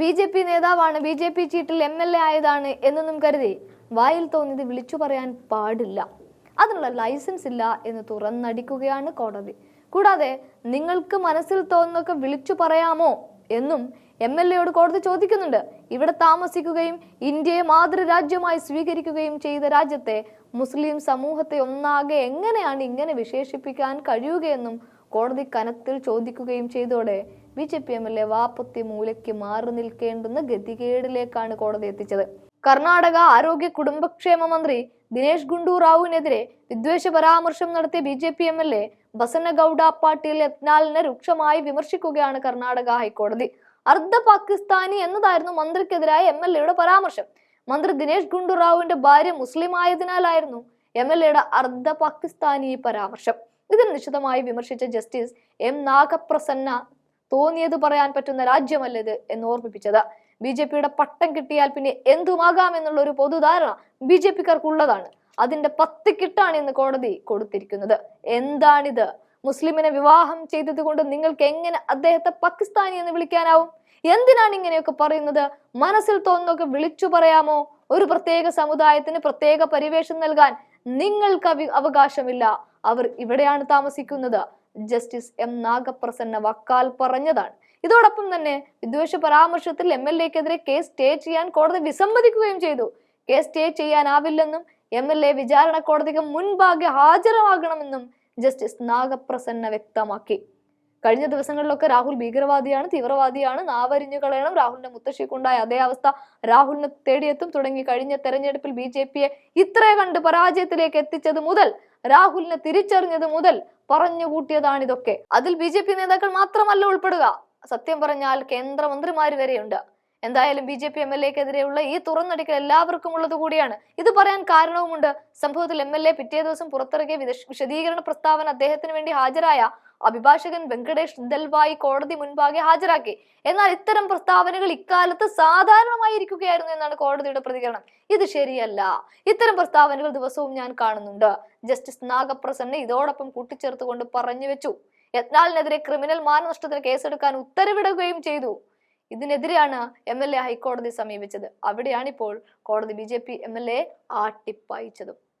B J P നേതാവാണ് B J P ചീട്ടിൽ M L A ആയതാണ് എന്നൊന്നും കരുതി വായിൽ തോന്നിയത് വിളിച്ചു പറയാൻ പാടില്ല. അതിനുള്ള ലൈസൻസ് ഇല്ല എന്ന് തുറന്നടിക്കുകയാണ് കോടതി. കൂടാതെ നിങ്ങൾക്ക് മനസ്സിൽ തോന്നുന്നൊക്കെ വിളിച്ചു പറയാമോ എന്നും എം എൽ എയോട് കോടതി ചോദിക്കുന്നുണ്ട്. ഇവിടെ താമസിക്കുകയും ഇന്ത്യയെ മാതൃരാജ്യമായി സ്വീകരിക്കുകയും ചെയ്ത രാജ്യത്തെ മുസ്ലിം സമൂഹത്തെ ഒന്നാകെ എങ്ങനെയാണ് ഇങ്ങനെ വിശേഷിപ്പിക്കാൻ കഴിയുകയെന്നും കോടതി കനത്തിൽ ചോദിക്കുകയും ചെയ്തോടെ B J P M L A വാപ്പത്തി മൂലയ്ക്ക് മാറി നിൽക്കേണ്ടുന്ന ഗതികേടിലേക്കാണ് കോടതി എത്തിച്ചത്. കർണാടക ആരോഗ്യ കുടുംബക്ഷേമ മന്ത്രി ദിനേശ് ഗുണ്ടു റാവുവിനെതിരെ വിദ്വേഷ പരാമർശം നടത്തിയ B J P M L A Basanagouda Patil യത്നാലിനെ രൂക്ഷമായി വിമർശിക്കുകയാണ് കർണാടക ഹൈക്കോടതി. അർദ്ധ പാകിസ്ഥാനി എന്നതായിരുന്നു മന്ത്രിക്കെതിരായ എം എൽ എയുടെ പരാമർശം. മന്ത്രി ദിനേശ് ഗുണ്ടുറാവുവിന്റെ ഭാര്യ മുസ്ലിം ആയതിനാലായിരുന്നു എം എൽ എയുടെ അർദ്ധ പാകിസ്ഥാനി പരാമർശം. ഇതിന് നിശിതമായി വിമർശിച്ച ജസ്റ്റിസ് എം നാഗപ്രസന്ന തോന്നിയത് പറയാൻ പറ്റുന്ന രാജ്യമല്ലത് എന്ന് ഓർമ്മിപ്പിച്ചത്. ബി ജെ പിയുടെ പട്ടം കിട്ടിയാൽ പിന്നെ എന്തുമാകാം എന്നുള്ള ഒരു പൊതുധാരണ ബി ജെ പിക്കാർക്കുള്ളതാണ്. അതിന്റെ പത്ത് കിട്ടാണ് ഇന്ന് കോടതി കൊടുത്തിരിക്കുന്നത്. എന്താണിത്? മുസ്ലിമിനെ വിവാഹം ചെയ്തത് കൊണ്ട് നിങ്ങൾക്ക് എങ്ങനെ അദ്ദേഹത്തെ പാകിസ്ഥാനി എന്ന് വിളിക്കാനാവും? എന്തിനാണ് ഇങ്ങനെയൊക്കെ പറയുന്നത്? മനസ്സിൽ തോന്നുന്നൊക്കെ വിളിച്ചു പറയാമോ? ഒരു പ്രത്യേക സമുദായത്തിന് പ്രത്യേക പരിവേഷം നൽകാൻ നിങ്ങൾക്ക് അവകാശമില്ല. അവർ ഇവിടെയാണ് താമസിക്കുന്നത്. ജസ്റ്റിസ് എം നാഗപ്രസന്ന വക്കാൽ പറഞ്ഞതാണ്. ഇതോടൊപ്പം തന്നെ വിദ്വേഷ പരാമർശത്തിൽ എം എൽ എക്കെതിരെ കേസ് സ്റ്റേ ചെയ്യാൻ കോടതി വിസമ്മതിക്കുകയും ചെയ്തു. കേസ് സ്റ്റേ ചെയ്യാനാവില്ലെന്നും എം എൽ എ വിചാരണ കോടതിക്ക് മുൻപാകെ ഹാജരാകണമെന്നും ജസ്റ്റിസ് നാഗപ്രസന്ന വ്യക്തമാക്കി. കഴിഞ്ഞ ദിവസങ്ങളിലൊക്കെ രാഹുൽ ഭീകരവാദിയാണ് തീവ്രവാദിയാണ്. നാവരിഞ്ഞു കളയണം. രാഹുലിന്റെ മുത്തശ്ശിക്കുണ്ടായ അതേ അവസ്ഥ രാഹുലിനെ തേടിയെത്തും തുടങ്ങി. കഴിഞ്ഞ തെരഞ്ഞെടുപ്പിൽ ബി ജെ പിയെ ഇത്രേ കണ്ട് പരാജയത്തിലേക്ക് എത്തിച്ചത് മുതൽ രാഹുലിനെ തിരിച്ചറിഞ്ഞത് മുതൽ പറഞ്ഞുകൂട്ടിയതാണിതൊക്കെ. അതിൽ ബി ജെ പി നേതാക്കൾ മാത്രമല്ല ഉൾപ്പെടുക. സത്യം പറഞ്ഞാൽ കേന്ദ്രമന്ത്രിമാർ വരെയുണ്ട്. എന്തായാലും B J P M L എക്കെതിരെയുള്ള ഈ തുറന്നടിക്കൽ എല്ലാവർക്കും ഉള്ളത് കൂടിയാണ്. ഇത് പറയാൻ കാരണവുമുണ്ട്. സംഭവത്തിൽ എം എൽ എ പിറ്റേ ദിവസം പുറത്തിറക്കിയ വിശദീകരണ പ്രസ്താവന അദ്ദേഹത്തിന് വേണ്ടി ഹാജരായ അഭിഭാഷകൻ വെങ്കടേഷ് ദൽവായി കോടതി മുൻപാകെ ഹാജരാക്കി. എന്നാൽ ഇത്തരം പ്രസ്താവനകൾ ഇക്കാലത്ത് സാധാരണമായിരിക്കുകയായിരുന്നു എന്നാണ് കോടതിയുടെ പ്രതികരണം. ഇത് ശരിയല്ല. ഇത്തരം പ്രസ്താവനകൾ ദിവസവും ഞാൻ കാണുന്നുണ്ട്. ജസ്റ്റിസ് നാഗപ്രസന്ന ഇതോടൊപ്പം കൂട്ടിച്ചേർത്തുകൊണ്ട് പറഞ്ഞു വെച്ചു. യത്നാലിനെതിരെ ക്രിമിനൽ മാനനഷ്ടത്തിന് കേസെടുക്കാൻ ഉത്തരവിടുകയും ചെയ്തു. ഇതിനെതിരെയാണ് എം എൽ എ ഹൈക്കോടതി സമീപിച്ചത്. അവിടെയാണിപ്പോൾ കോടതി B J P M L A ആട്ടിപ്പായിച്ചതും.